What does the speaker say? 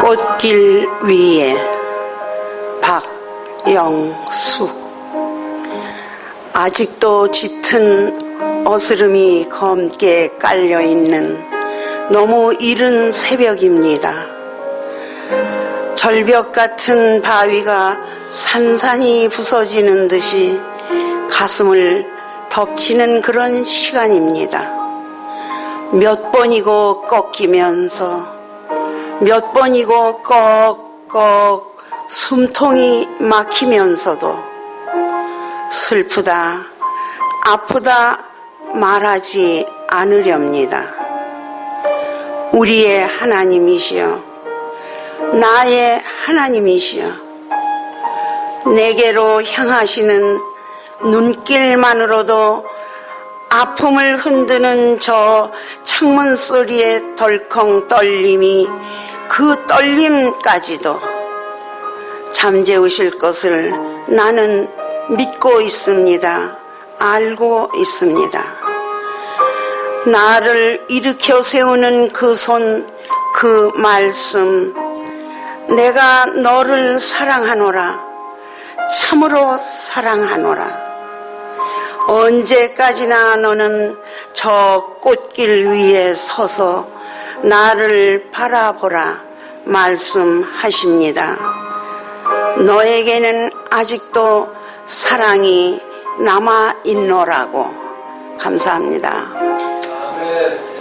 꽃길 위에 박영숙 아직도 짙은 어스름이 검게 깔려 있는 너무 이른 새벽입니다. 절벽 같은 바위가 산산이 부서지는 듯이 가슴을 덮치는 그런 시간입니다. 몇 번이고 꺾이면서 몇 번이고 꺽꺽 숨통이 막히면서도 슬프다, 아프다 말하지 않으렵니다. 우리의 하나님이시여, 나의 하나님이시여, 내게로 향하시는 눈길만으로도 아픔을 흔드는 저 창문 소리의 덜컹 떨림이 그 떨림까지도 잠재우실 것을 나는 믿고 있습니다. 알고 있습니다. 나를 일으켜 세우는 그 손, 그 말씀, 내가 너를 사랑하노라, 참으로 사랑하노라. 언제까지나 너는 저 꽃길 위에 서서 나를 바라보라 말씀하십니다. 너에게는 아직도 사랑이 남아 있노라고 감사합니다.